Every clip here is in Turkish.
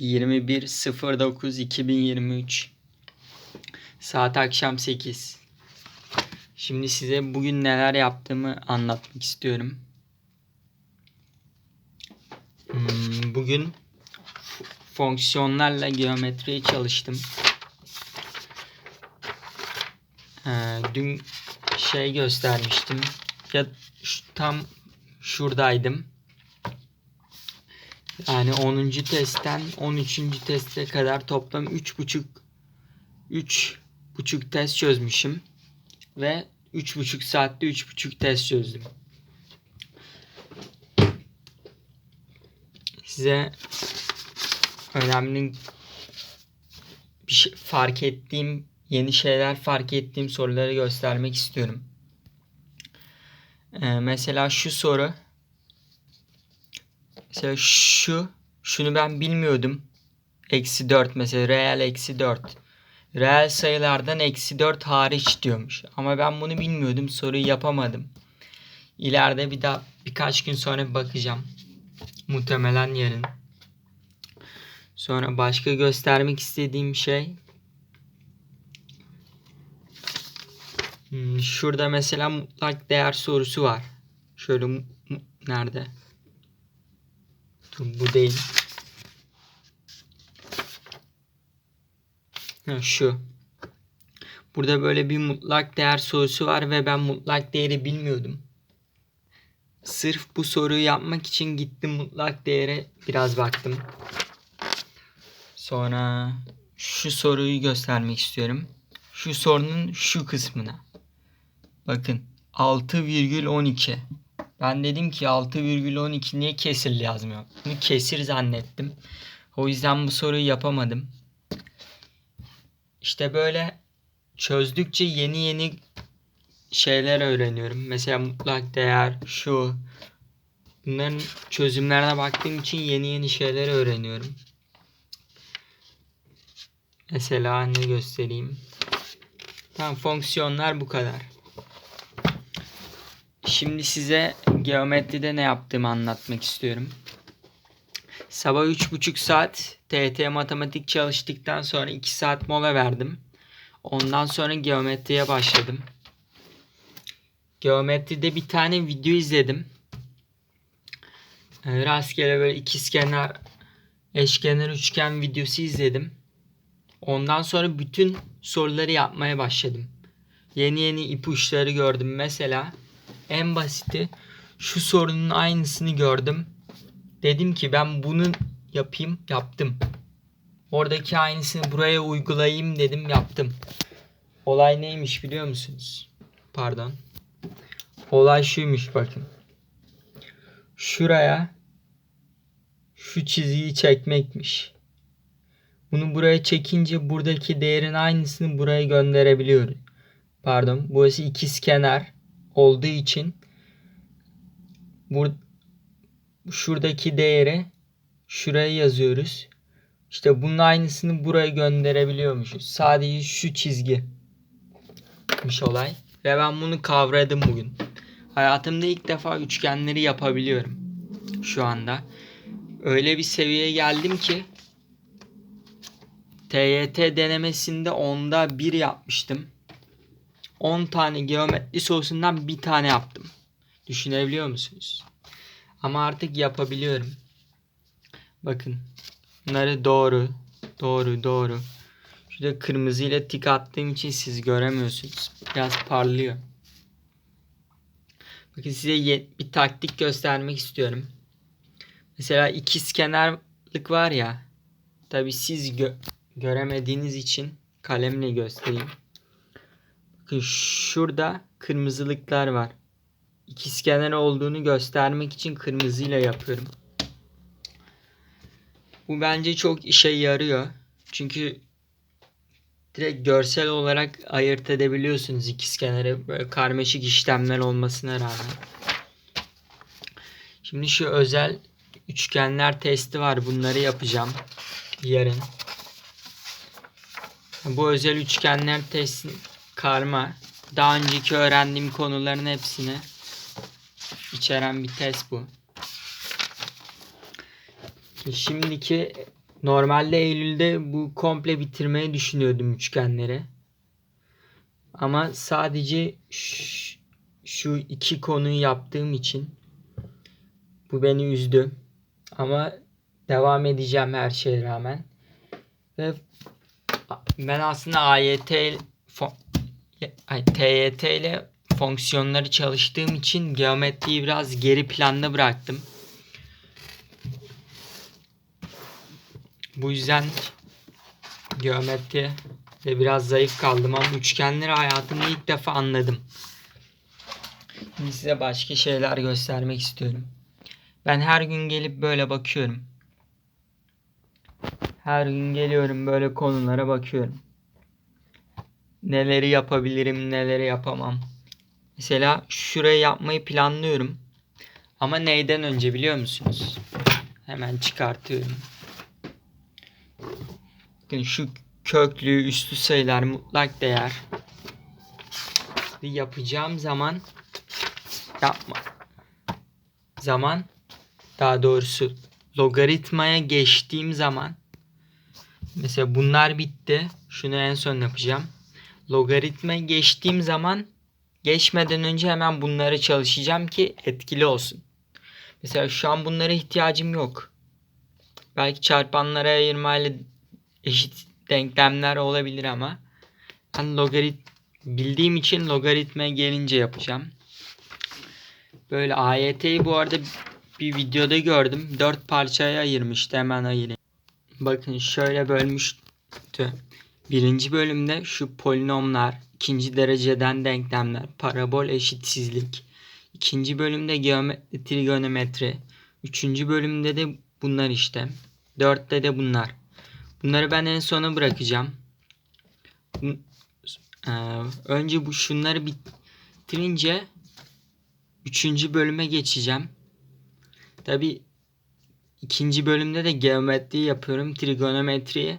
21.09.2023 Saat akşam 8. Şimdi size bugün neler yaptığımı anlatmak istiyorum. Hmm, Bugün fonksiyonlarla geometriye çalıştım. Ee, Dün şey göstermiştim. Ya tam şuradaydım. Yani 10. testten 13. teste kadar toplam 3,5 3,5 test çözmüşüm. Ve 3,5 saatte 3,5 test çözdüm. Size önemli bir şey fark ettiğim yeni şeyler fark ettiğim soruları göstermek istiyorum. Ee, mesela şu soru Mesela şu, şunu ben bilmiyordum. Eksi 4 mesela reel eksi 4. Reel sayılardan eksi 4 hariç diyormuş. Ama ben bunu bilmiyordum. Soruyu yapamadım. İleride bir daha birkaç gün sonra bakacağım. Muhtemelen yarın. Sonra başka göstermek istediğim şey Hmm, Şurada mesela mutlak değer sorusu var. Şöyle nerede? Bu değil. Ha, şu. Burada böyle bir mutlak değer sorusu var ve ben mutlak değeri bilmiyordum. Sırf bu soruyu yapmak için gittim mutlak değere biraz baktım. Sonra şu soruyu göstermek istiyorum. Şu sorunun şu kısmına. Bakın 6,12. Ben dedim ki 6,12 niye kesir yazmıyor? Bunu kesir zannettim. O yüzden bu soruyu yapamadım. İşte böyle çözdükçe yeni yeni şeyler öğreniyorum. Mesela mutlak değer, şu. Bunların çözümlerine baktığım için yeni yeni şeyler öğreniyorum. Mesela ne göstereyim? Tamam fonksiyonlar bu kadar. Şimdi size geometride ne yaptığımı anlatmak istiyorum. Sabah 3,5 saat TET matematik çalıştıktan sonra 2 saat mola verdim. Ondan sonra geometriye başladım. Geometride bir tane video izledim. Ee, Rastgele böyle ikizkenar, eşkenar, üçgen videosu izledim. Ondan sonra bütün soruları yapmaya başladım. Yeni yeni ipuçları gördüm. Mesela en basiti şu sorunun aynısını gördüm. Dedim ki ben bunu yapayım, yaptım. Oradaki aynısını buraya uygulayayım dedim, yaptım. Olay neymiş biliyor musunuz? Pardon. Olay şuymuş bakın. Şuraya şu çizgiyi çekmekmiş. Bunu buraya çekince buradaki değerin aynısını buraya gönderebiliyoruz. Pardon, burası ikizkenar olduğu için bur şuradaki değeri şuraya yazıyoruz. İşte bunun aynısını buraya gönderebiliyormuşuz. Sadece şu çizgi. olay. Ve ben bunu kavradım bugün. Hayatımda ilk defa üçgenleri yapabiliyorum. Şu anda. Öyle bir seviyeye geldim ki TYT denemesinde onda bir yapmıştım. 10 tane geometri sorusundan bir tane yaptım. Düşünebiliyor musunuz? Ama artık yapabiliyorum. Bakın. Bunları doğru, doğru, doğru. Şurada kırmızı ile tik attığım için siz göremiyorsunuz. Biraz parlıyor. Bakın size bir taktik göstermek istiyorum. Mesela ikizkenarlık var ya. Tabi siz gö- göremediğiniz için kalemle göstereyim. Şurada kırmızılıklar var. İkizkenar olduğunu göstermek için kırmızıyla yapıyorum. Bu bence çok işe yarıyor. Çünkü direkt görsel olarak ayırt edebiliyorsunuz ikizkenarı böyle karmaşık işlemler olmasına rağmen. Şimdi şu özel üçgenler testi var. Bunları yapacağım yarın. Bu özel üçgenler testi karma. Daha önceki öğrendiğim konuların hepsini içeren bir test bu. Şimdiki Normalde Eylül'de bu komple bitirmeyi düşünüyordum üçgenleri. Ama sadece şu iki konuyu yaptığım için bu beni üzdü. Ama devam edeceğim her şeye rağmen. Ve ben aslında AYT ay, TYT ile fonksiyonları çalıştığım için geometriyi biraz geri planda bıraktım. Bu yüzden geometri de biraz zayıf kaldım ama üçgenleri hayatımda ilk defa anladım. Şimdi size başka şeyler göstermek istiyorum. Ben her gün gelip böyle bakıyorum. Her gün geliyorum böyle konulara bakıyorum. Neleri yapabilirim, neleri yapamam. Mesela şurayı yapmayı planlıyorum. Ama neyden önce biliyor musunuz? Hemen çıkartıyorum. Bakın şu köklü üstü sayılar mutlak değer. Yapacağım zaman yapma. Zaman daha doğrusu logaritmaya geçtiğim zaman mesela bunlar bitti. Şunu en son yapacağım. Logaritmaya geçtiğim zaman geçmeden önce hemen bunları çalışacağım ki etkili olsun. Mesela şu an bunlara ihtiyacım yok. Belki çarpanlara ayırmayla eşit denklemler olabilir ama ben logarit bildiğim için logaritmaya gelince yapacağım. Böyle AYT'yi bu arada bir videoda gördüm. Dört parçaya ayırmıştı. Hemen ayırayım. Bakın şöyle bölmüştü. Birinci bölümde şu polinomlar, ikinci dereceden denklemler, parabol eşitsizlik. İkinci bölümde geometri, trigonometri. Üçüncü bölümde de bunlar işte. Dörtte de bunlar. Bunları ben en sona bırakacağım. Ee, önce bu şunları bitirince üçüncü bölüme geçeceğim. Tabi ikinci bölümde de geometri yapıyorum. Trigonometriyi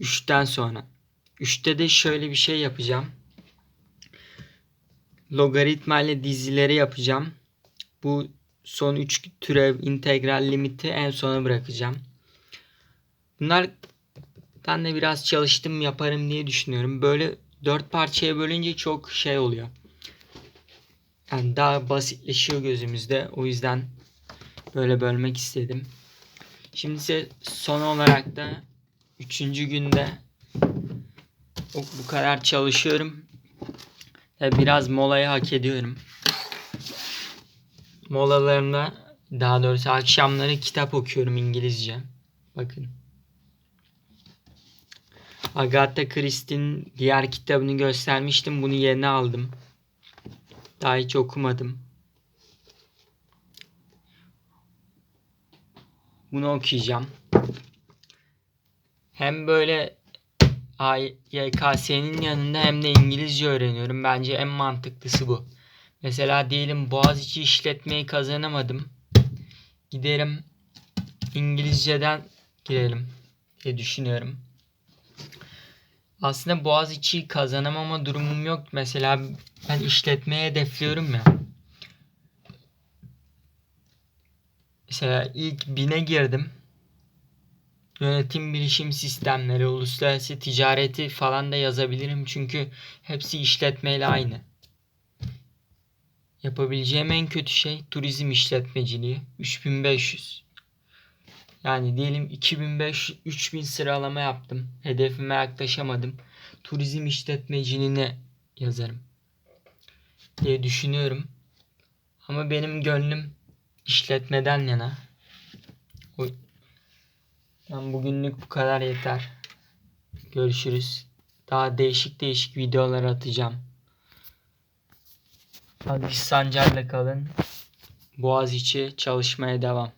3'ten sonra. 3'te de şöyle bir şey yapacağım. Logaritma ile dizileri yapacağım. Bu son 3 türev integral limiti en sona bırakacağım. Bunlardan da biraz çalıştım yaparım diye düşünüyorum. Böyle 4 parçaya bölünce çok şey oluyor. Yani daha basitleşiyor gözümüzde. O yüzden böyle bölmek istedim. Şimdi ise son olarak da 3. günde bu kadar çalışıyorum. Ve biraz molayı hak ediyorum. Molalarımda daha doğrusu akşamları kitap okuyorum İngilizce. Bakın. Agatha Christie'nin diğer kitabını göstermiştim. Bunu yeni aldım. Daha hiç okumadım. Bunu okuyacağım. Hem böyle YKS'nin yanında hem de İngilizce öğreniyorum. Bence en mantıklısı bu. Mesela diyelim Boğaziçi işletmeyi kazanamadım. Giderim İngilizceden girelim diye düşünüyorum. Aslında Boğaziçi'yi kazanamama durumum yok. Mesela ben işletmeye hedefliyorum ya. Mesela ilk bine girdim. Yönetim bilişim sistemleri, uluslararası ticareti falan da yazabilirim. Çünkü hepsi işletmeyle aynı. Yapabileceğim en kötü şey turizm işletmeciliği. 3500. Yani diyelim 2500 3000 sıralama yaptım. Hedefime yaklaşamadım. Turizm işletmeciliğine yazarım diye düşünüyorum. Ama benim gönlüm işletmeden yana. O ben bugünlük bu kadar yeter. Görüşürüz. Daha değişik değişik videolar atacağım. Hadi Sancar'la kalın. Boğaziçi çalışmaya devam.